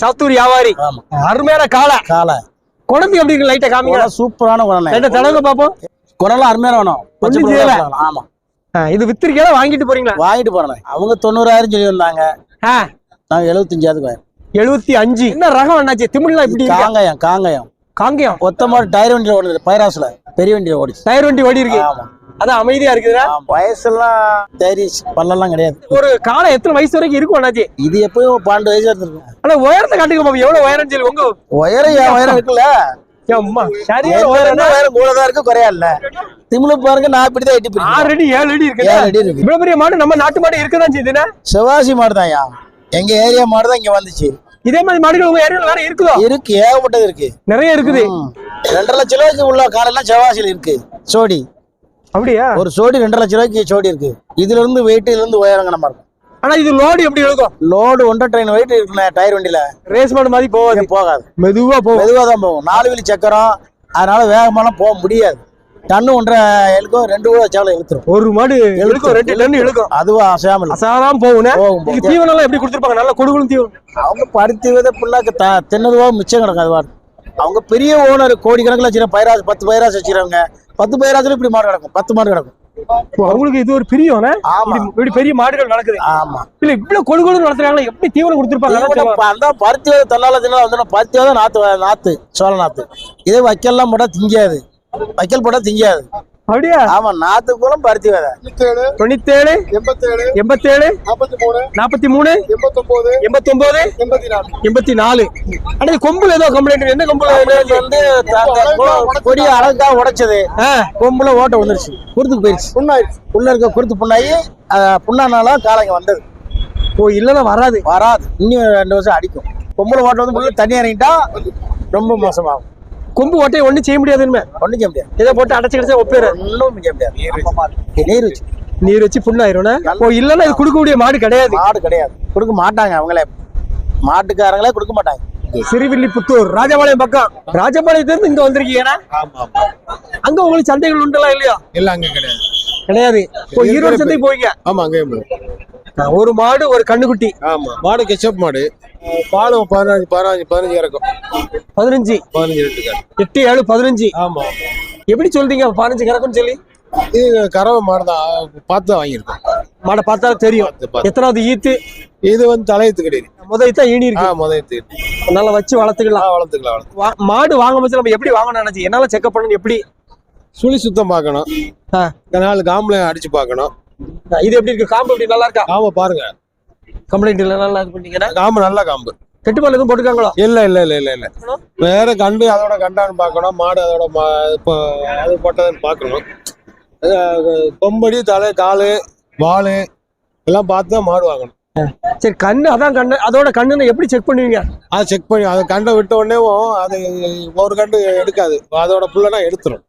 சாத்தூர் வியாபாரி. அருமையான காளை. காலை குழந்தை எப்படி லைட்டா காமிங்க. சூப்பரான குணம் லைட்டா தடவை பாப்போம் குணம்லாம் அருமையான வேணும். பச்சை. ஆமா. இது வித்திருக்கா வாங்கிட்டு போறீங்களா? வாங்கிட்டு போறேன். அவங்க தொண்ணூறாயிரம் சொல்லி வந்தாங்க நாங்க வாங்கினோம். எழுபத்தி அஞ்சு. என்ன ரகம் என்னாச்சு திமிழ்லாம் இப்படி? காங்கயம் காங்கயம். காங்கயம். ஒத்த மாதிரி டயர் வண்டியில ஓடுது பைராஸ்ல பெரிய வண்டியில ஓடிச்சு டயர் வண்டி ஓடி இருக்கு. ஆமா. அதான் அமைதியா இருக்குதுன்னா ஆமா. வயசெல்லாம் தேரிச்சு பல்லெல்லாம் கிடையாது. ஒரு காலை எத்தனை வயசு வரைக்கும் இருக்கும் அண்ணாச்சி? இது எப்பயும் பன்னெண்டு வயசு இருந்திருக்கும் ஆனா உயரத்தை காட்டுங்க பாப்போம் எவ்வளவு உயரம் சொல்லி உங்க உயரம் ஏன் உயரம் இருக்குல்ல? மாடு நம்ம நாட்டு மாடு இருக்கதான் செய்யுதுன்னா சிவாசி மாடு தான்யா எங்க ஏரியா மாடு தான் இங்க வந்துச்சு. இதே மாதிரி மாடுகள் உங்க ஏரியால வேற இருக்குதோ? இருக்கு ஏகப்பட்டது இருக்கு. நிறைய இருக்குது. ரெண்டரை லட்ச ரூபாய்க்கு உள்ள காலெல்லாம் செவ்வாசியில் இருக்கு சோடி. அப்படியா? ஒரு சோடி ரெண்டரை லட்ச ரூபாய்க்கு சோடி இருக்கு. இதுல இருந்து வெயிட் இதுல இருந்து உயரங்க நம்ம இருக்கும் ஆனா இது லோடு எப்படி இருக்கும் லோடு ஒன்றரை ட்ரெயின் வெயிட் இருக்குண்ணே டயர் வண்டியில. ரேஸ் மாடு மாதிரி போகாது. போகாது. மெதுவா போகும். மெதுவாக தான் போகும். நாலு வழி சக்கரம். அதனால வேகமாலாம் போக முடியாது. டன்னு ஒன்றரை இழுக்கும் ரெண்டு கூட வச்சாலும் இழுத்துரும். ஒரு மாடு இழுக்கும் ரெண்டு டன் இழுக்கும். அதுவும் அசையாமல் போகும் நீங்க தீவனம் எல்லாம் எப்படி கொடுத்துருப்பாங்க? நல்லா கொடுக்கணும் தீவனம். அவங்க பருத்தி வித புண்ணாக்கு த தின்னதுவா மிச்சம் கிடக்கும் அது பாட்டு அவங்க பெரிய ஓனர் கோடி கணக்கில் வச்சுருக்க பயிராசு பத்து பயிராசு வச்சுருக்காங்க பத்து பயிராசுல இப்படி மாடு கிடக்கும். பத்து மாடு கிடக்கும். அவங்களுக்கு இது ஒரு பிரியம் ஆமா. இப்படி பெரிய மாடுகள் நடக்குது. ஆமா. இல்ல இவ்வளவு கொழு நடத்துறாங்களா எப்படி தீவனம் கொடுத்துருப்பாங்க? அந்த பருத்தி தள்ளால தின்னா வந்து பருத்தி நாத்து நாத்து சோள நாத்து. இதே வைக்கல்லாம் போட்டா திங்காது. வைக்கல் போட்டா திங்காது. அப்படியா? ஆமா நாத்து கூட பருத்தி விதை. தொண்ணூத்தேழு எண்பத்தேழு எண்பத்தேழு நாற்பத்தி மூணு நாற்பத்தி மூணு எண்பத்தொன்பது எண்பத்தி நாலு. எண்பத்தி நாலு. இது கொம்புல ஏதோ கம்ப்ளைண்ட் என்ன கொம்புல? வந்து அந்த கொ- கொடி அழகா உடைச்சது. கொம்புல ஓட்ட வந்துருச்சு. குருத்துக்கு போயிருச்சு. புண்ணாயிடுச்சு. உள்ள இருக்க குருத்து புண்ணாயி புண்ணானால காலைங்க வந்தது. ஓ இல்லன்னா வராது. வராது. இன்னும் ரெண்டு வருஷம் அடிக்கும். கொம்புல ஓட்ட வந்து தண்ணி இறங்கிட்டா ரொம்ப மோசமாகும். கொம்பு ஓட்டையை ஒண்ணும் செய்ய முடியாதுன்னு ஒண்ணும் செய்ய முடியாது. இதை போட்டு அடைச்சு கிடைச்சா ஒப்பேரு ஒன்றும் செய்ய முடியாது. நீர் வச்சு. நீர் வச்சு. புண்ணாயிரும்னா ஓ இல்லன்னா இது கொடுக்கக்கூடிய மாடு கிடையாது. மாடு கிடையாது. கொடுக்க மாட்டாங்க அவங்களே. மாட்டுக்காரங்களே கொடுக்க மாட்டாங்க. சிறுவில்லிபுத்தூர் ராஜபாளையம் பக்கம். ராஜபாளையத்துல இருந்து இங்க வந்திருக்கீங்கன்னா ஆமா ஆமா. அங்க உங்களுக்கு சந்தைகள் உண்டெல்லாம் இல்லையா? இல்ல அங்க கிடையாது. கிடையாது. இப்போ ஈரோடு சந்தை போய்ங்க ஆமா அங்கேயும் ஒரு மாடு ஒரு கண்ணுக்குட்டி. ஆமா. மாடு கெச்சப் மாடு. பாலும் பதினஞ்சு பதினஞ்சு பதினஞ்சு இறக்கும். பதினஞ்சு. பதினஞ்சு எட்டு ஏழு பதினஞ்சு. ஆமா. எப்படி சொல்றீங்க பதினஞ்சு கணக்குன்னு சொல்லி? இது கறவை மாடு தான். பார்த்து தான் வாங்கியிருக்கோம். மாடை பார்த்தா தெரியும். எத்தனாவது ஈத்து? இது வந்து தலையத்து கிடையாது முதல் தான் ஈனி இருக்கு. முதலத்து நல்லா வச்சு வளர்த்துக்கலாம். வளர்த்துக்கலாம் மாடு வாங்கும் போது நம்ம எப்படி வாங்கணும் நினைச்சு என்னால செக்அப் பண்ணணும் எப்படி? சுழி சுத்தம் பார்க்கணும். நாலு காம்பளை அடிச்சு பார்க்கணும். இது எப்படி இருக்கு? காம்பு எப்படி? நல்லா இருக்கா? காம்பை பாருங்க. கம்ப்ளைண்ட் இல்ல நல்லா இது பண்ணீங்கன்னா காம்பு நல்ல காம்பு. கெட்டுப்பால் எதுவும் போட்டுருக்காங்களோ? இல்ல இல்ல இல்ல இல்ல இல்ல. வேற கண்டு அதோட கண்டான்னு பார்க்கணும் மாடு அதோட அது போட்டதுன்னு பார்க்கணும். கொம்படி தலை காலு வாலு எல்லாம் பார்த்து தான் மாடு வாங்கணும். சரி கண்ணு அதான் கண்ணு. அதோட கண்ணுன்னு எப்படி செக் பண்ணுவீங்க? அதை செக் பண்ணி அதை கண்டை விட்ட உடனேவும் அது ஒரு கண்டு எடுக்காது. அதோட புள்ளனா எடுத்துரும்.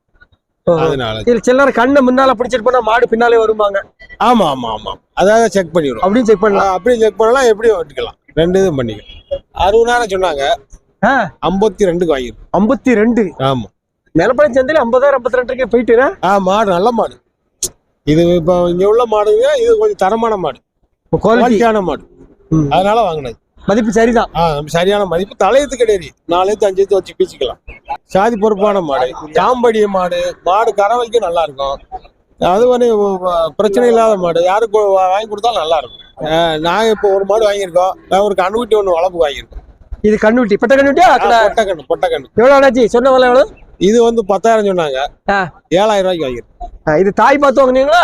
அதனால சில்லற கண்ணை முன்னால பிடிச்சிட்டு போனா மாடு பின்னாலே வருவாங்க ஆமா ஆமா ஆமா. அதாவது செக் பண்ணிவிடும் அப்படின்னு செக் பண்ணலாம். அப்படி செக் பண்ணலாம் எப்படியும் வெட்டிக்கலாம் ரெண்டு இதுவும் பண்ணிக்கலாம். அறுபதாயிரம் சொன்னாங்க. ஆ, ஐம்பத்தி ரெண்டுக்கு வாங்கிருக்கோம் ஐம்பத்தி ரெண்டு ஆமா. மேலப்பாளையம் சந்தையில ஐம்பதாயிரம் ஐம்பத்தி ரெண்டுக்கே போயிட்டு ஆ மாடு நல்ல மாடு. இது இப்போ இங்க உள்ள மாடுங்க இது கொஞ்சம் தரமான மாடு. குவாலிட்டி குவாலிட்டியான மாடு. அதனால வாங்கினது. மதிப்பு சரிதான். சரியான மதிப்பு. தலையத்து கிடையாது. நாலு அஞ்சு வச்சு பீச்சிக்கலாம் சாதி பொறுப்பான மாடு. காம்படிய மாடு. மாடு கறவைக்கு நல்லா இருக்கும் அது வந்து பிரச்சனை இல்லாத மாடு. யாருக்கு வாங்கி கொடுத்தாலும் நல்லா இருக்கும் ஆ, நாங்க இப்போ ஒரு மாடு வாங்கியிருக்கோம். நான் ஒரு கண்ணுக்குட்டி ஒன்று வளர்ப்பு வாங்கியிருக்கோம். இது கண்ணுட்டி பெட்ட கண்ணுட்டியா ஆ, கடை பொட்டக்கண்ணு பொட்டக்கண்ணு எவ்வளவு ஆனாச்சு? சொன்ன விலை எவ்வளவு? இது வந்து பத்தாயிரம் சொன்னாங்க. ஏழாயிரம் ரூபாய்க்கு வாங்கியிருக்கோம். இது தாய் பார்த்து வாங்குனீங்களா?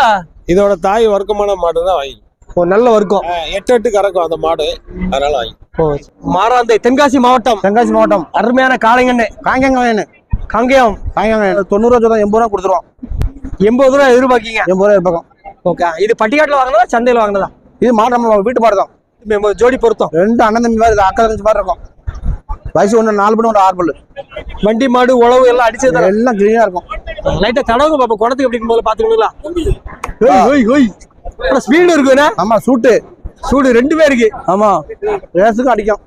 இதோட தாய் வர்க்கமான மாடு தான் வாங்கியிருக்கோம். ஓ நல்ல வர்க்கம் எட்டு எட்டு கறக்கும் அந்த மாடு. அதனால வாங்கி. ஓ மாறாந்தை தென்காசி மாவட்டம். தென்காசி மாவட்டம். அருமையான காளைங்கண்ணு. காங்கங்க வேணும் காங்கேயம். காங்கங்க தொண்ணூறு ரூபா எண்பது ரூபா கொடுத்துருவோம். எண்பது ரூபா எதிர்பார்க்கீங்க? எண்பது ரூபா பக்கம் ஓகே இது பட்டிக்காட்டுல வாங்கினதா சந்தையில வாங்கினதா? இது மாடு நம்ம வீட்டு மாடு தான். எண்பது ஜோடி பொருத்தம். ரெண்டு அண்ணன் தம்பி மாதிரி அக்கா தங்கச்சி மாதிரி இருக்கும். வயசு ஒன்று நாலு பல்லு ஒன்று ஆறு பல்லு வண்டி மாடு உழவு எல்லாம் அடிச்சது எல்லாம் கிளீனா இருக்கும். லைட்டா தடவுங்க பாப்பா குணத்துக்கு எப்படி பாத்துக்கணுங்களா ஓய் ஓய் ஓய் ஸ்பீடு இருக்குண்ணே. ஆமா சூட்டு. சூடு ரெண்டுமே இருக்கு. ஆமா. ரேஸுக்கும் அடிக்கும்.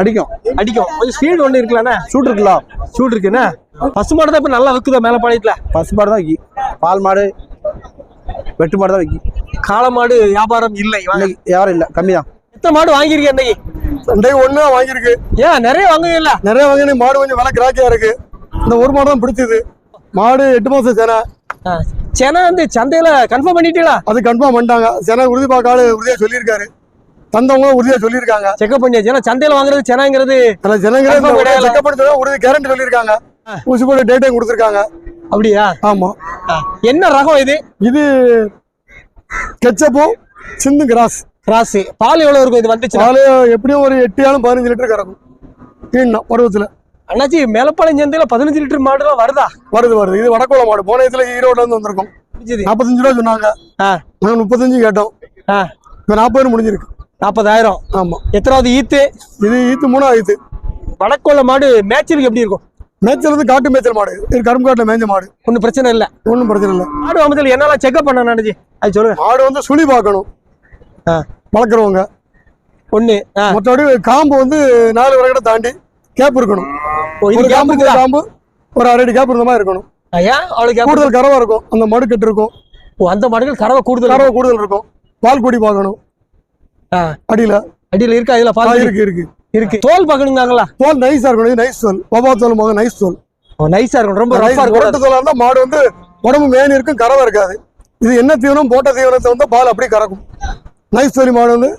அடிக்கும். அடிக்கும். கொஞ்சம் ஸ்பீடு ஒண்ணு இருக்குல்லண்ணே. சூட்டு இருக்குல்ல? சூடு இருக்குண்ணே. பசு மாடு தான் இப்ப நல்லா விக்குதா மேல பாளையத்துல? பசு மாடு தான் விக்கி. பால் மாடு வெட்டு மாடு தான் விக்கி. காளை மாடு வியாபாரம் இல்லை. யாரும் இல்லை. கம்மி தான். எத்தனை மாடு வாங்கிருக்கீங்க இன்னைக்கு? ஒண்ணு தான் வாங்கியிருக்கு. ஏன் நிறைய வாங்குவீங்கல்ல? நிறைய வாங்கி மாடு கொஞ்சம் விலை கிராக்கியா இருக்கு. இந்த ஒரு மாடு தான் பிடிச்சது. மாடு எட்டு மாசம் சேனை. சென்னை வந்து சந்தையில கன்ஃபார்ம் பண்ணிட்டீங்களா? அது கன்ஃபார்ம் பண்ணிட்டாங்க. சேனை உறுதி பார்க்க ஆளு உறுதியா சொல்லியிருக்காரு. தந்தவங்க உறுதியா சொல்லியிருக்காங்க. செக்அப் பண்ணியாச்சு. ஏன்னா சந்தையில வாங்குறது கிடையாது. செக்கப் பண்ணி உறுதி கேரண்டி சொல்லியிருக்காங்க. ஊசி போட்டு டேட்டையும் கொடுத்துருக்காங்க. அப்படியா? ஆமா. என்ன ரகம் இது? இது கெச்சப்பும் சிந்து கிராஸ். கிராஸ். பால் எவ்வளவு இருக்கும்? இது வந்துச்சு பால் எப்படியும் ஒரு எட்டு ஆளும் பதினஞ்சு லிட்டர் கறக்கும் தீனா பருவத்துல. அண்ணாச்சி மேலப்பாளையம் சந்தையில பதினஞ்சு லிட்டர் மாடுலாம் வருதா? வருது வருது. இது வடக்குள மாடு. போன இதுல ஈரோட்ல இருந்து வந்திருக்கும். நாற்பத்தஞ்சு ரூபா சொன்னாங்க. ஆ. நாங்க முப்பத்தஞ்சு கேட்டோம். இப்ப நாற்பது முடிஞ்சிருக்கு. நாற்பதாயிரம் ஆமா. எத்தனாவது ஈத்து? இது ஈத்து மூணா ஈத்து. வடக்கோள மாடு மேய்ச்சலுக்கு எப்படி இருக்கும்? மேய்ச்சல் வந்து காட்டு மேய்ச்சல் மாடு. இது கரும்பு காட்டுல மேய்ஞ்ச மாடு. ஒன்றும் பிரச்சனை இல்லை. ஒன்றும் பிரச்சனை இல்லை. மாடு வாமத்தில் என்னெல்லாம் செக்அப் பண்ண நினைச்சு அது சொல்லுங்க. மாடு வந்து சுழி பார்க்கணும். வளர்க்குறவங்க. ஒன்று மற்றபடி காம்பு வந்து நாலு விறகடை தாண்டி கேப் இருக்கணும். ஒரு காம்புக்கு காம்பு ஒரு அரை அடி கேப் இருந்த மாதிரி இருக்கணும். ஏன் அவளுக்கு கூடுதல் கறவை இருக்கும். அந்த மடு கட்டு இருக்கும். ஓ அந்த மாடுகள் கறவை கூடுதல் கறவை கூடுதல் இருக்கும். பால் குடி பார்க்கணும். அடியில. அடியில் இருக்கா? இதுல ஆ, பால் இருக்கு இருக்கு. இருக்கு. தோல் பார்க்கணுங்களா தோல் நைஸா இருக்கணும். இது நைஸ் தோல். பபா தோல் மகன் நைஸ் தோல். நைஸா இருக்கும் ரொம்ப நைஸ் ரஃபா உரட்டு இருக்கும் தோலா இருந்தா மாடு வந்து உடம்பு மேனி இருக்கும் கறவை இருக்காது. இது என்ன தீவனம்? போட்ட தீவனத்தை வந்து பால் அப்படியே கறக்கும். நைஸ் தோலி மாடு வந்து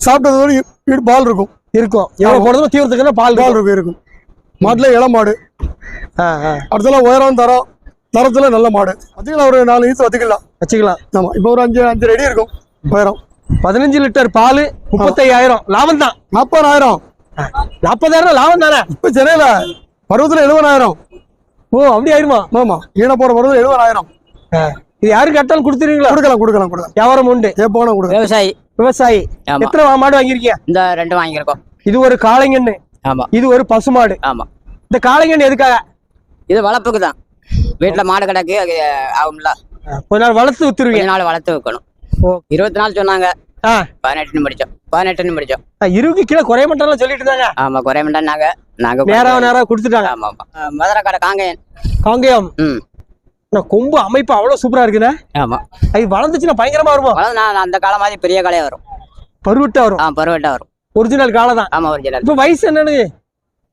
சாப்பிட்டதோடு பால் இருக்கும். இருக்கும். எவ்வளவு போடுறதும் தீவிரத்துக்குன்னா பால் பால் இருக்கும். இருக்கும் இருக்கும். மாட்டுல இளம் மாடு. அடுத்தலாம் உயரம் தரம் தரத்துல நல்ல மாடு. வச்சுக்கலாம் ஒரு நாலு ஈத்து வச்சுக்கலாம். வச்சுக்கலாம். ஆமா இப்போ ஒரு அஞ்சு அஞ்சு ரெடி இருக்கும் உயரம். பதினஞ்சு லிட்டர் பால் முப்பத்தையாயிரம். லாபம் தான் நாற்பதாயிரம் நாற்பதாயிரம் லாபம் தானே இப்ப சென்னையில பருவத்துல எழுபதாயிரம். ஓ அப்படி ஆயிருமா? ஆமா ஈன போற பருவத்துல எழுபதாயிரம். இது யாருக்கு கட்டாலும் கொடுத்துருவீங்களா? கொடுக்கலாம் கொடுக்கலாம் கொடுக்கலாம். வியாபாரம் உண்டு. போனா கொடுக்கலாம். விவசாயி. விவசாயி. எத்தனை மாடு வாங்கியிருக்கீங்க? இந்த ரெண்டு வாங்கியிருக்கோம். இது ஒரு காளைங்கன்னு. ஆமா. இது ஒரு பசுமாடு. ஆமா. இந்த காளைங்கன்னு எதுக்காக? இது வளர்ப்புக்கு தான். வீட்டுல மாடு கிடக்கு அது ஆகும்ல. கொஞ்ச நாள் வளர்த்து வித்துருவீங்க. நாள் வளர்த்து வைக்கணும். இருபத்தி நாள் சொன்னாங்க. பதினெட்டுன்னு படிச்சோம் பதினெட்டுன்னு படிச்சோம் இருபது கீழே குறைய மாட்டாலும் சொல்லிட்டு இருந்தாங்க. ஆமா குறைய மாட்டேன்னாங்க நாங்க நேரம் நேரம் கொடுத்துட்டாங்க. ஆமா ஆமா. மதுரை கடை காங்கேயன். காங்கேயம். ம். கொம்பு அமைப்பு அவ்வளவு சூப்பரா இருக்குண்ணே. ஆமா. அது வளர்ந்துச்சுன்னா பயங்கரமா வருமா? நான் அந்த காலம் மாதிரி பெரிய காலையே வரும். பருவட்டா வரும். ஆ பருவட்டா வரும். ஒரிஜினல் காலை தான். ஆமா ஒரிஜினல் இப்ப வயசு என்னன்னு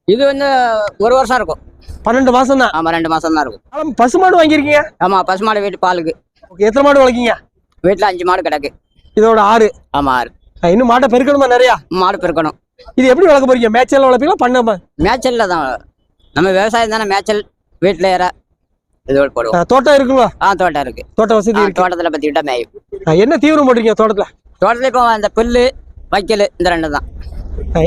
இது வந்து ஒரு வருஷம் இருக்கும். பன்னெண்டு மாசம் தான். ஆமா ரெண்டு மாசம் தான் இருக்கும். பசுமாடு வாங்கியிருக்கீங்க? ஆமா பசுமாடு வீட்டு பாலுக்கு. எத்தனை மாடு வளர்க்கீங்க? வீட்டுல அஞ்சு மாடு கிடக்கு. இதோட ஆறு. ஆமா ஆறு. இன்னும் மாட்டை பெருக்கணுமா நிறையா? மாடு பெருக்கணும். இது எப்படி வளர்க்க போறீங்க? மேய்ச்சல் வளர்ப்பீங்களா பண்ண மேய்ச்சல்ல தான். நம்ம விவசாயம் தானே மேய்ச்சல் வீட்டுல ஏற இது போடுவோம். தோட்டம் இருக்குங்களா? ஆ தோட்டம் இருக்கு. தோட்ட வசதி தோட்டத்துல பத்தி விட்டா மேயும் என்ன தீவிரம் போட்டிருக்கீங்க தோட்டத்துல? தோட்டத்துல இப்போ இந்த புல்லு வைக்கல் இந்த ரெண்டு தான்.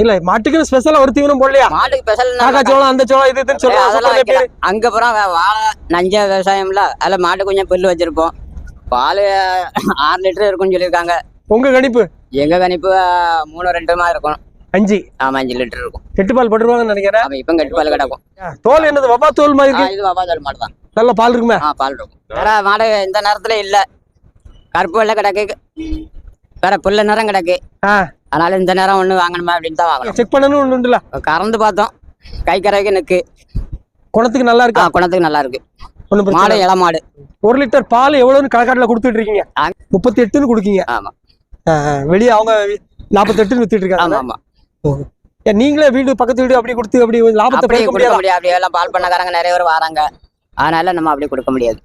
இல்ல மாட்டுக்குன்னு ஸ்பெஷலா ஒரு தீவனம் போடலையா? மாட்டுக்கு ஸ்பெஷல் சோளம் அந்த சோளம் இது இதுன்னு வைக்கல. அங்க அப்புறம் வாழை நஞ்ச விவசாயம்ல அதுல மாட்டு கொஞ்சம் புல்லு வச்சிருப்போம். பால் ஆறு லிட்டர் இருக்கும்னு சொல்லியிருக்காங்க. உங்க கணிப்பு? எங்க கணிப்பு மூணு ரெண்டுமா இருக்கும். அஞ்சு? ஆமா அஞ்சு லிட்டர் இருக்கும். எட்டு பால் போட்டுருவாங்கன்னு நினைக்கிறேன். இப்போ கட்டு பால் கிடக்கும் தோல் என்னது வப்பா தோல் மாதிரி இது வபாதல் மாடு தான் நல்ல பால் இருக்குமே? பால் இருக்கும். வேற மாடு இந்த நேரத்துல இல்ல. கருப்பு வெள்ளை கிடக்கு. வேற புல்ல நிறம் கிடக்கு. அதனால இந்த நேரம் ஒண்ணு வாங்கணுமா அப்படின்னு தான் வாங்கணும். செக் பண்ணணும் ஒண்ணு உண்டுல. கறந்து பார்த்தோம். கை கறவைக்கு நிக்கு. குணத்துக்கு நல்லா இருக்கா? குணத்துக்கு நல்லா இருக்கு. மாடு. இள மாடு. ஒரு லிட்டர் பால் எவ்வளவுன்னு கணக்காட்டுல கொடுத்துட்டு இருக்கீங்க. முப்பத்தி எட்டுன்னு கொடுக்கீங்க. ஆமா. வெளியே அவங்க நாற்பத்தெட்டுன்னு வித்துட்டு ஆமா இருக்காங்க ஆமா ஏன் நீங்களே வீடு பக்கத்து வீடு அப்படி கொடுத்து அப்படி லாபத்தை முடியாது? அப்படியே எல்லாம் பால் பண்ணக்காரங்க நிறைய பேர் வராங்க. அதனால நம்ம அப்படியே கொடுக்க முடியாது.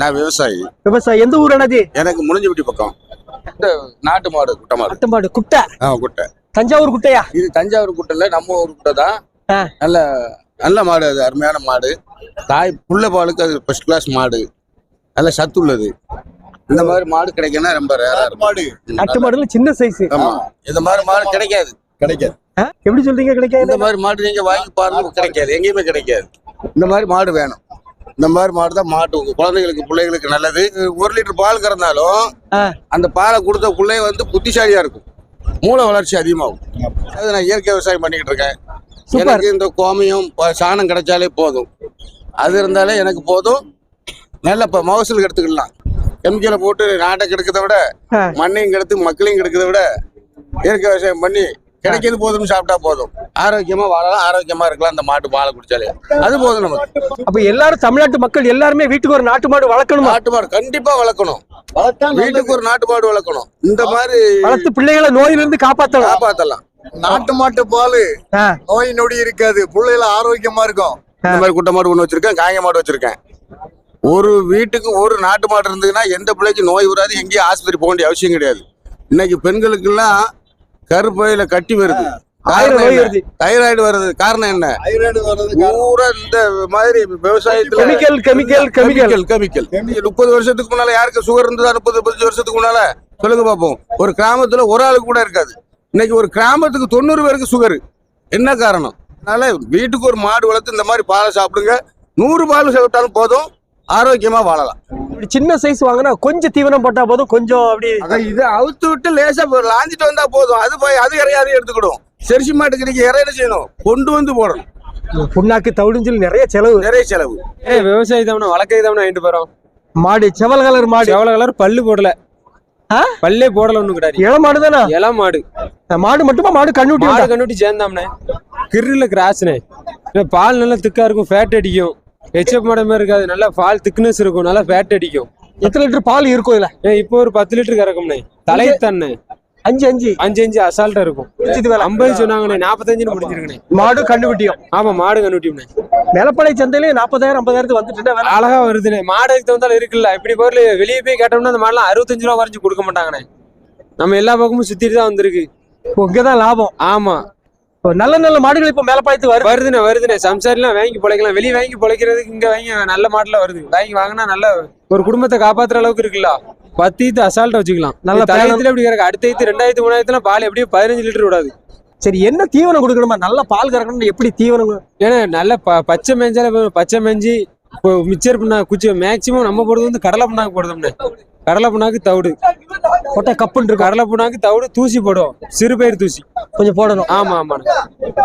நான் விவசாயி. விவசாயம் எந்த ஊர் அண்ணாஜி எனக்கு முடிஞ்சுபிட்டி பக்கம். இந்த நாட்டு மாடு குட்டை மாடு. அட்டம்பாடு குட்டை? ஆ குட்டை. தஞ்சாவூர் குட்டையா? இது தஞ்சாவூர் குட்டை இல்ல நம்ம ஊர் குட்டை தான். நல்ல நல்ல மாடு அது அருமையான மாடு. தாய் புள்ள பாலுக்கு அது ஃபர்ஸ்ட் கிளாஸ் மாடு. நல்ல சத்து உள்ளது. இந்த மாதிரி மாடு கிடைக்கணும் ரொம்ப ரேரா மாடு. அட்டு மாடுல சின்ன சைஸ் ஆமா. இந்த மாதிரி மாடு கிடைக்காது. கிடைக்காது. எப்படி சொல்றீங்க இந்த கிடைக்காது மாதிரி மாடு நீங்க வாங்கி பாருங்க கிடைக்காது. எங்கேயுமே கிடைக்காது. இந்த மாதிரி மாடு வேணும். இந்த மாதிரி மாடு தான் மாட்டு. உங்க குழந்தைகளுக்கு பிள்ளைகளுக்கு நல்லது. ஒரு லிட்டர் பால் கறந்தாலும். அந்த பாலை கொடுத்த பிள்ளை வந்து புத்திசாலியா இருக்கும். மூளை வளர்ச்சி அதிகமாகும். அது நான் இயற்கை விவசாயம் பண்ணிக்கிட்டு இருக்கேன். எனக்கு இந்த கோமியம் சாணம் கிடைச்சாலே போதும். அது இருந்தாலே எனக்கு போதும். நல்ல இப்போ மகசூல் எடுத்துக்கலாம். கெமிக்கலை போட்டு நாட்டை கெடுக்கிறத விட. மண்ணையும் கெடுத்து மக்களையும் கெடுக்கிறத விட இயற்கை விவசாயம் பண்ணி கிடைக்கிறது போதும்னு சாப்பிட்டா போதும். ஆரோக்கியமா வாழலாம் ஆரோக்கியமா இருக்கலாம் அந்த மாட்டு பாலை குடிச்சாலே. அது போதும் நமக்கு. அப்ப எல்லாரும் தமிழ்நாட்டு மக்கள் எல்லாருமே வீட்டுக்கு ஒரு நாட்டு மாடு வளர்க்கணுமா? நாட்டு மாடு கண்டிப்பா வளர்க்கணும். வீட்டுக்கு ஒரு நாட்டு மாடு வளர்க்கணும். இந்த மாதிரி வளர்த்து பிள்ளைகளை நோயிலிருந்து காப்பாத்தலாம். காப்பாத்தலாம். நாட்டு மாட்டு பால். நோய் நொடி இருக்காது. பிள்ளைல ஆரோக்கியமா இருக்கும். இந்த மாதிரி குட்டை மாடு ஒன்று வச்சிருக்கேன் காங்க மாடு வச்சிருக்கேன். ஒரு வீட்டுக்கு ஒரு நாட்டு மாடு இருந்ததுன்னா எந்த பிள்ளைக்கு நோய் வராது எங்கேயும் ஆஸ்பத்திரி போக வேண்டிய அவசியம் கிடையாது. இன்னைக்கு பெண்களுக்கெல்லாம் கருப்பையில கட்டி வருது. தைராய்டு வருது. காரணம் என்ன? பூரா இந்த மாதிரி விவசாயத்துல கெமிக்கல் கெமிக்கல் கெமிக்கல் கெமிக்கல் முப்பது வருஷத்துக்கு முன்னால யாருக்கு சுகர் இருந்ததா? முப்பது முப்பத்தஞ்சு வருஷத்துக்கு முன்னால? சொல்லுங்க பார்ப்போம் ஒரு கிராமத்துல ஒரு ஆளுக்கு கூட இருக்காது. இன்னைக்கு ஒரு கிராமத்துக்கு தொண்ணூறு பேருக்கு சுகர் என்ன காரணம்? அதனால வீட்டுக்கு ஒரு மாடு வளர்த்து இந்த மாதிரி பாலை சாப்பிடுங்க. நூறு பால் சாப்பிட்டாலும் போதும். ஆரோக்கியமா வாழலாம். இப்படி சின்ன சைஸ் வாங்கினா கொஞ்சம் தீவனம் போட்டா போதும் கொஞ்சம் அப்படி இதை அவுத்து விட்டு லேசா லாஞ்சிட்டு வந்தா போதும். அது போய் அது இறைய அது எடுத்துக்கிடும். செரிசி மாட்டுக்கு நீங்க இறைய என்ன செய்யணும்? கொண்டு வந்து போடணும். புண்ணாக்கு தவிடுன்னு சொல்லி நிறைய செலவு. நிறைய செலவு. ஏ விவசாயி தான் வழக்கை தான் வாங்கிட்டு போறோம். மாடு செவல் கலர் மாடு. எவ்வளவு கலர் பல்லு போடல? பல்லே போடல ஒண்ணு கிடையாது. இள மாடு தானே இள மாடு. மாடு மட்டுமா? மாடு கண்ணுட்டி மாடு உண்டா? கண்டுட்டி சேர்ந்தாம்னே. கிரில கிராஸ்னே. பால் நல்லா திக்கா இருக்கும் ஃபேட் அடிக்கும். ஹெச்எப் மாட மாதிரி இருக்காது. நல்லா பால் திக்னஸ் இருக்கும். நல்லா ஃபேட் அடிக்கும். எத்தனை லிட்டர் பால் இருக்கும் இதுல? இப்போ ஒரு பத்து லிட்டர் கறக்கும்ண்ணே. தலை தண்ணே. அஞ்சு அஞ்சு? அஞ்சு அஞ்சு அசால்ட்டா இருக்கும். ஐம்பது சொன்னாங்கண்ணே. நாற்பத்தஞ்சுன்னு முடிஞ்சிருக்கண்ணே. மாடு கண்டுபிட்டியும் ஆமா மாடு கண்டுட்டிம்ண்ணே நிலப்படை சந்தையிலே நாற்பதாயிரம் ஐம்பதாயிரத்துக்கு வந்துட்டு அழகா வருதுண்ணே. மாடு அதுக்கு தகுந்தாலும் இருக்குல்ல. இப்படி பொருள் வெளியே போய் கேட்டோம்னா அந்த மாடுலாம் அறுபத்தஞ்சு ரூபா வரைஞ்சு கொடுக்க மாட்டாங்கண்ணே. நம்ம எல்லா பக்கமும் சுத்திட்டு தான் வந்திருக்கு. இங்கதான் லாபம். ஆமா. நல்ல நல்ல மாடுகள் இப்ப மேலப்பாயத்துக்கு வருது. வருதுண்ணே வருதுண்ணே. சம்சாரிலாம் வாங்கி பிழைக்கலாம். வெளியே வாங்கி பிழைக்கிறதுக்கு இங்க வாங்கி நல்ல மாடுல வருது. வாங்கி வாங்கினா நல்ல ஒரு குடும்பத்தை காப்பாத்துற அளவுக்கு இருக்குல்ல? பத்து ஈத்து அசால்ட்டா வச்சுக்கலாம். நல்ல தலையத்துல எப்படி கிடக்கு அடுத்த ஈத்து ரெண்டாயிரத்து மூணாயிரத்துல பால் எப்படியும் பதினஞ்சு லிட்டர் விடாது. சரி என்ன தீவனம் கொடுக்கணுமா? நல்ல பால் கறக்கணும் எப்படி தீவனம் ஏன்னா நல்ல ப பச்சை மேய்ஞ்சாலே போதும். பச்சை மேய்ஞ்சி இப்போ மிச்சர் பண்ணா குச்சி மேக்சிமம் நம்ம போடுறது வந்து கடலை புண்ணாக்கு போடுறோம்னே கடலை புண்ணாக்கு தவிடு. கொட்டை கப்புன்னு இருக்கும் கடலை புண்ணாக்கு தவிடு தூசி போடுவோம் சிறு பயிர் தூசி. கொஞ்சம் போடணும். ஆமா ஆமா.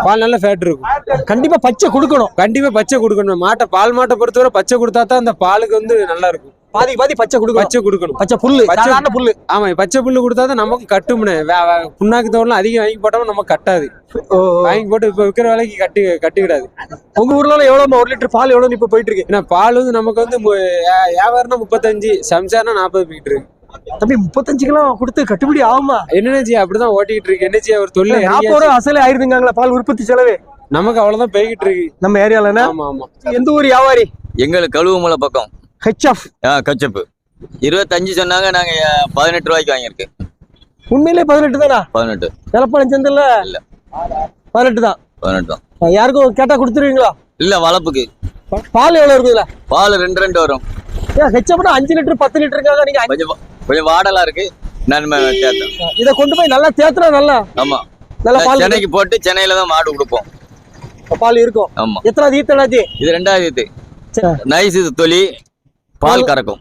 பால் நல்ல ஃபேட் இருக்கும். கண்டிப்பா பச்சை கொடுக்கணும். கண்டிப்பா பச்சை கொடுக்கணும். மாட்டை பால் மாட்டை பொறுத்தவரை பச்சை கொடுத்தா தான் அந்த பாலுக்கு வந்து நல்லா இருக்கும். பாதி பாதி பச்சை கொடுக்கணும். பச்சை கொடுக்கணும். பச்சை புல்லு சாதாரண புல்லு. ஆமா பச்சை புல்லு கொடுத்தா தான் நமக்கு கட்டும்னே. புண்ணாக்கு தவிரலாம் அதிகம் வாங்கி போட்டோம்னா நமக்கு கட்டாது. வாங்கி போட்டு இப்ப விற்கிற விலைக்கு கட்டி கட்டிக்கிடாது உங்க ஊர்ல எவ்வளவு ஒரு லிட்டர் பால் எவ்வளவு இப்ப போயிட்டு இருக்கு. ஏன்னா பால் வந்து நமக்கு வந்து வியாபாரம்னா முப்பத்தஞ்சு சம்சார்னா நாற்பது போயிட்டு இருக்கு. தம்பி முப்பத்தஞ்சுக்கெல்லாம் கொடுத்து கட்டுப்படி ஆகுமா? என்ன ஜி அப்படிதான் ஓட்டிக்கிட்டு இருக்கு. என்ன ஜி ஒரு தொழில் நாற்பது ரூபா அசலே ஆயிருதுங்களா பால் உற்பத்தி செலவு. நமக்கு அவ்வளவுதான் போய்கிட்டு இருக்கு. நம்ம ஏரியால ஆமா ஆமா. எந்த ஊர் வியாபாரி? எங்களுக்கு கழுவுமலை பக்கம். ஹெச்எஃப் ஆ கச்சப்பு. இருபத்தஞ்சு சொன்னாங்க நாங்க பதினெட்டு ரூபாய்க்கு வாங்கியிருக்கேன். உண்மையிலே பதினெட்டு தானா? பதினெட்டு. நிலப்பாளையம் சந்தையில இல்ல. பதினெட்டு தான். பதினெட்டு தான். யாருக்கும் கேட்டா கொடுத்துருவீங்களா? இல்ல வளர்ப்புக்கு பால் எவ்வளவு இருக்குதுல? பால் ரெண்டு ரெண்டு வரும். ஏன் ஹெச்எஃப்னா அஞ்சு லிட்டர் பத்து லிட்டருக்காக நீங்க கொஞ்சம் வாடலா இருக்கு. நன்மை தேர்தல் இதை கொண்டு போய் நல்லா தேத்துனா நல்லா ஆமா. நல்லா பால் சென்னைக்கு போட்டு சென்னையில தான் மாடு கொடுப்போம். பால் இருக்கும். ஆமா. எத்தனாவது ஈத்தனாச்சு இது ரெண்டாயிரத்து சரி. நைஸ் இது தொலி பால் கறக்கும்.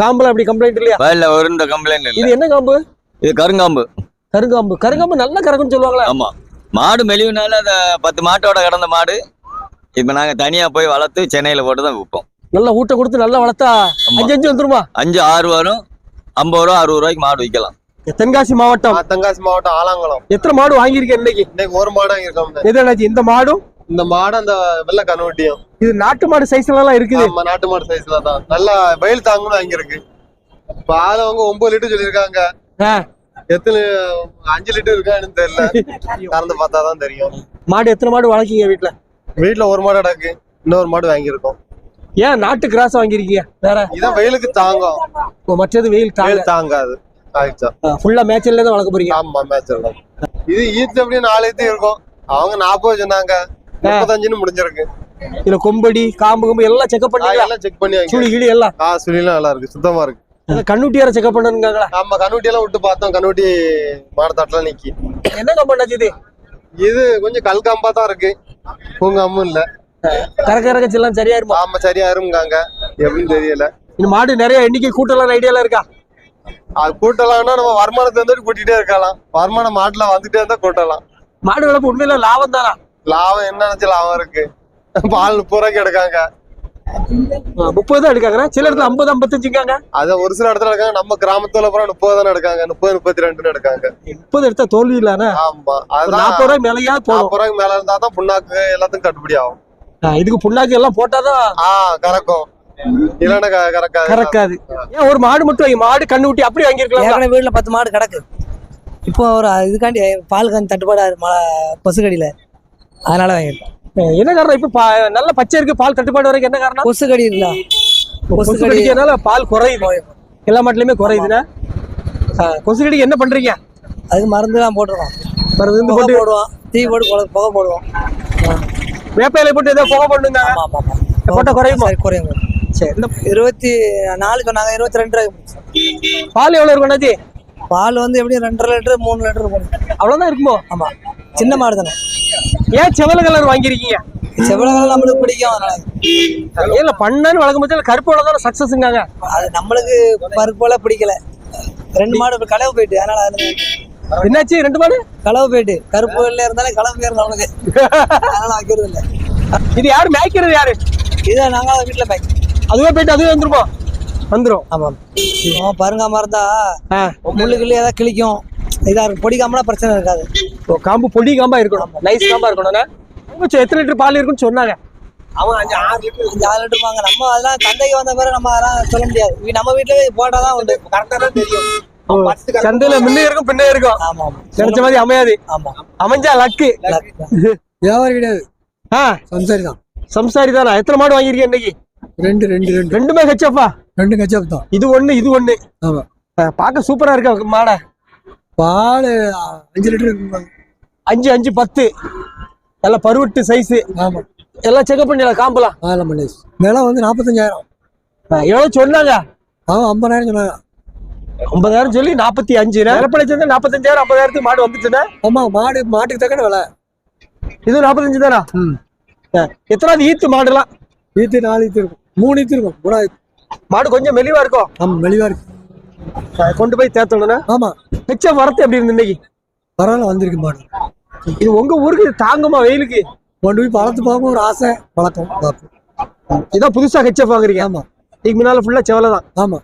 காம்புல அப்படி கம்ப்ளைண்ட் இல்லையா? வயல்ல ஒரு இந்த கம்ப்ளைண்ட் இது இல்ல என்ன காம்பு? இது கருங்காம்பு. கருங்காம்பு. கருங்காம்பு நல்லா கறக்கும்னு சொல்லுவாங்களா. ஆமா. மாடு மெலிவுனால அந்த பத்து மாட்டோட கிடந்த மாடு. இப்ப நாங்க தனியா போய் வளர்த்து சென்னையில போட்டு தான் விற்போம் நல்லா ஊட்ட கொடுத்து நல்லா வளர்த்தா. அஞ்சு அஞ்சு வந்துருமா? அஞ்சு ஆறு வரும். ஐம்பது ரூபா அறுபது ரூபாய்க்கு மாடு விற்கலாம். தென்காசி மாவட்டம்? தென்காசி மாவட்டம் ஆலாங்குளம். எத்தனை மாடு வாங்கியிருக்கேன் இன்னைக்கு? இன்னைக்கு ஒரு மாடம் இருக்கோம் எது என்னாச்சு இந்த மாடும் இந்த மாடு அந்த வெள்ளை கண்ணுட்டியும் இது நாட்டு மாடு சைஸ்ல எல்லாம் இருக்குது. நம்ம நாட்டு மாடு சைஸ்ல தான். நல்லா வெயில் தாங்கணும் வாங்கியிருக்கு. பால் அவங்க ஒன்பது லிட்டர் சொல்லியிருக்காங்க. எத்தனை அஞ்சு லிட்டர் இருக்கான்னு தெரியல. கறந்து பார்த்தா தான் தெரியும். மாடு எத்தனை மாடு வளர்க்கீங்க வீட்டுல வீட்டுல ஒரு மாடு அடக்கு இன்னொரு மாடு வாங்கியிருக்கோம். ஏன் நாட்டு கிராஸ் வாங்கியிருக்கீங்க? வேற? இதான் வெயிலுக்கு தாங்கும். இப்போ மற்றது வெயில் வெயில் தாங்காது. ஃபுல்லா மேட்ச்ல தான் வளர்க்க போறீங்க. ஆமா மேட்ச் இது ஈத்து அப்படியே நாலு ஈத்து இருக்கும். அவங்க நாற்பது சொன்னாங்க முப்பத்தஞ்சுன்னு முடிஞ்சிருக்கு. இதுல கொம்படி காம்பு கொம்பு எல்லாம் செக்அப் பண்ணீங்களா? எல்லாம் செக் பண்ணி சுழி கிளி எல்லாம்? ஆ சுழிலாம் நல்லா இருக்கு. சுத்தமா இருக்கு. கண்ணுட்டியார செக்அப் பண்ணுங்களா ஆமா கண்ணுட்டி எல்லாம் விட்டு பார்த்தோம். கண்ணுட்டி மாடத்தாட்டுல நிக்கி. என்ன கம்பெனி இது? இது கொஞ்சம் கல்காம்பா தான் இருக்கு. பூங்காமும் இல்ல. கறக்க கறக்க சரியா இருமா ஆமா சரியா இருமுங்காங்க எப்படின்னு தெரியல. இந்த மாடு நிறைய எண்ணிக்கை கூட்டலாம் ஐடியால இருக்கா? அது கூட்டலாம்னா நம்ம வருமானத்தை வந்துட்டு கூட்டிட்டே இருக்கலாம். வருமானம் மாட்டுல வந்துட்டே இருந்தா கூட்டலாம். மாடு வளர்ப்பு உண்மையில லாபம் தானா? லாபம் என்ன நினைச்சு லாபம் இருக்கு? பால் முப்பது ரூபாய்க்கு எடுக்காங்க முப்பது தான் எடுக்காங்க சில இடத்துல ஐம்பது ஐம்பத்தஞ்சுக்காங்க அத ஒரு சில இடத்துல எடுக்காங்க. நம்ம கிராமத்துல பூரா முப்பது தானே எடுக்காங்க. முப்பது முப்பத்தி ரெண்டுன்னு எடுக்காங்க. முப்பது எடுத்தா தோல்வி இல்லானே ஆமா. அதுதான் நாற்பது ரூபாய் மேலையா நாற்பது ரூபாய்க்கு மேல இருந்தா தான் புண்ணாக்கு எல்லாத்துக்கும் கட்டுப்படி ஆகும். இதுக்கு புண்ணாக்கு எல்லாம் போட்டாதான் ஆ கறக்கும். கறக்காது. ஏன் ஒரு மாடு மட்டும் வாங்கி மாடு கண்ணு ஊட்டி அப்படி வாங்கிருக்கலாம் வீட்டுல பத்து மாடு கிடக்கு. இப்போ ஒரு இதுக்காண்டி பால் கண் தட்டுப்பாடு மழை கொசுக்கடியில். அதனால வாங்கியிருக்கோம். அஹ் என்ன காரணம்? இப்ப பா- நல்ல பச்சை இருக்கு பால் தட்டுப்பாடு வரைக்கும் என்ன காரணம்? கொசுக்கடி இருக்குல்ல கொசு கொசுக்கடி கடிக்கிறதுனால பால் குறையுது. எல்லா மாட்டுலயுமே குறையுதுன்னா? அஹ் கொசு கடிக்கு என்ன பண்றீங்க? அதுக்கு போட்டுருக்கோம் மருந்து வந்து புகை போட்டு போடுவோம். தீ போட்டு புகை போடுவோம். வேப்ப இலை போட்டு ஏதோ புகை பண்ணுங்க போட்டா குறையுமா? குறையும்? சரி இந்த இருபத்தி நாலு சொன்னாங்க இருபத்தி ரெண்டு ரூபாய்க்கு பால் எவ்வளவு இருக்கும் அண்ணாச்சி? பால் வந்து எப்படியும் ரெண்டரை லிட்டரு மூணு லிட்டரு இருக்கும். அவ்வளவுதான் இருக்குமோ? ஆமாம் சின்ன மாடு தானே. ஏன் செவல கலர் வாங்கியிருக்கீங்க? செவ்வளவு நம்மளுக்கு பிடிக்கும் அதனால. இல்ல பண்ணான்னு வழக்கம் பட்சம் கருப்பு தான் சக்சஸ்ங்காங்க அது நம்மளுக்கு பருப்பு போல பிடிக்கல. ரெண்டு மாடு களவு போயிட்டு அதனால அது என்னாச்சு? ரெண்டு மாடு? களவு போயிட்டு. கருப்பு வெள்ளை இருந்தாலும் களவு நம்மளுக்கு அதனால வைக்கிறது இல்லை இது யாரு? மேய்க்கிறது யாரு? இதை நாங்கள் வீட்டில் பேக் அதுவே போயிட்டு அதுவே வந்துருமா. வந்துரும் ஆமாம் பருங்காம இருந்தா. முள்ளுக்குள்ளே ஏதாவது கிழிக்கும். இதா இருக்கும். பொடிக்காமலாம் பிரச்சனை இருக்காது. ஓ, காம்பு பொடி காம்பா இருக்கணும். நைஸ் காம்பா இருக்கணும் கொஞ்சம் எத்தனை லிட்டர் பால் இருக்குன்னு சொன்னாங்க. அவன் அஞ்சு ஆறு லிட்டர். அஞ்சு ஆறு லிட்டர் வாங்க. நம்ம அதெல்லாம் சந்தைக்கு வந்த பிறகு நம்ம அதெல்லாம் சொல்ல முடியாது. நம்ம வீட்டிலே போட்டால் தான் உண்டு கரெக்டாக தான் தெரியும். சந்தையில முன்னே இருக்கும் பின்னே இருக்கும். நினைச்ச மாதிரி அமையாது. அமைஞ்சா லக்கு. வியாபாரி கிடையாது. ஆ. சம்சாரி தான். சம்சாரி தானா? எத்தனை மாடு வாங்கியிருக்கீங்க இன்னைக்கு? ரெண்டு ரெண்டு ரெண்டு. ரெண்டுமே ஹெச்எஃப்பா ரெண்டு கச்சப் தான். இது ஒண்ணு இது ஒண்ணு. ஆமா. பார்க்க சூப்பரா இருக்க மாடை? பால் அஞ்சு லிட்டர் அஞ்சு அஞ்சு பத்து. நல்ல பருவட்டு சைஸ். ஆமா. எல்லாம் செக்அப் பண்ணிடலாம் காம்பலாம் அதெல்லாம் பண்ணி விலை வந்து நாற்பத்தஞ்சாயிரம் ஆ, எவ்வளவு சொன்னாங்க? அவன் ஐம்பதாயிரம் சொன்னாங்க. ஐம்பதாயிரம் சொல்லி நாற்பத்தி அஞ்சு நிலப்படைச்சது நாற்பத்தஞ்சாயிரம் ஐம்பதாயிரத்துக்கு மாடு வந்துச்சுன்னா ஆமா மாடு மாட்டுக்கு தக்கன விலை. இது நாற்பத்தஞ்சு தானா ம். எத்தனாவது ஈத்து மாடுலாம்? ஈத்து நாலு ஈத்து இருக்கும். மூணு ஈத்து இருக்கும். மூணாவது மாடு கொஞ்சம் மெலிவா இருக்கும் ஆமா மெலிவா இருக்கு. ஆ, கொண்டு போய் தேத்தணும்னா ஆமா. மிச்சம் வரத்து எப்படி இருந்து இன்னைக்கு? பரவாயில்ல வந்திருக்கு மாடு. இது உங்க ஊருக்கு தாங்குமா வெயிலுக்கு? கொண்டு போய் வளர்த்து பார்ப்போம் ஒரு ஆசை வளர்க்கும் பார்ப்போம். இதான் புதுசா ஹெச்எஃப் வாங்குறீங்க. ஆமா. இதுக்கு முன்னால ஃபுல்லா செவலை தான். ஆமா.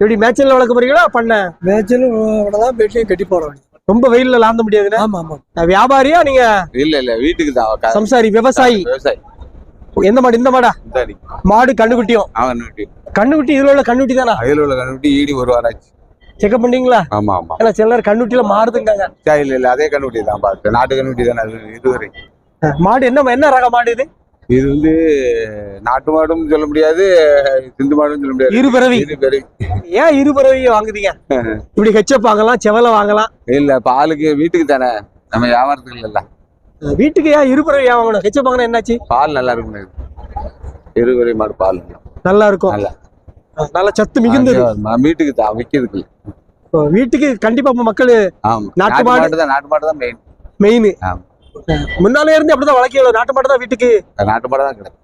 எப்படி மேட்சல்ல வளர்க்க போறீங்களா? பண்ண? மேய்ச்சலும் தான் பெட்லையும் கட்டி போட வேண்டியது. ரொம்ப வெயில்ல லாந்த முடியாதுன்னா ஆமா ஆமா. வியாபாரியா நீங்க? இல்ல இல்ல வீட்டுக்கு தான் சம்சாரி விவசாயி. விவசாயி. எந்த மாடு இந்த மாடா? மாடு கண்ணுக்குட்டியும்? கண்ணுக்குட்டி. இதுல உள்ள கண்ணுக்குட்டி தானா? அதில் உள்ள கண்ணுக்குட்டி ஈடி ஒரு வாரம் ஆச்சு. செக்அப் பண்ணீங்களா ஆமா ஆமா. ஏன்னா சில நேரம் கண்ணுட்டியில மாறுதுங்காங்க. சரி, இல்ல இல்ல அதே கண்ணுக்குட்டி தான் நாட்டு கண்ணுக்குட்டி தானே இதுவரை மாடு என்ன என்ன ரக மாடு இது? இது வந்து நாட்டு மாடும் சொல்ல முடியாது சிந்து மாடும் சொல்ல முடியாது. இருபிறவி பெரிய ஏன் இருபிறவியை வாங்குறீங்க இப்படி ஹெச்எப் வாங்கலாம் செவலை வாங்கலாம். இல்ல பாலுக்கு வீட்டுக்கு தானே. நம்ம வியாபாரத்துக்கு இல்லல்ல. வீட்டுக்கு ஏன் இருபிறவி ஏன் வாங்கணும்? ஹெச்எப் வாங்கினா என்னாச்சு? பால் நல்லா இருக்கும் இருவரை மாடு பால் நல்லா இருக்கும். நல்லா. சத்து மிகுந்தது. ஆ, வீட்டுக்கு தான் விற்கிறதுக்கு இல்ல. வீட்டுக்கு கண்டிப்பா மக்கள் நாட்டு மாடு தான் நாட்டு மாடு தான் மெயின் மெயின் ஆமா. முன்னாலே இருந்து அப்படிதான் வளர்க்கல நாட்டு மாடு தான் வீட்டுக்கு. நாட்டு மாடு தான் கிடைக்கும்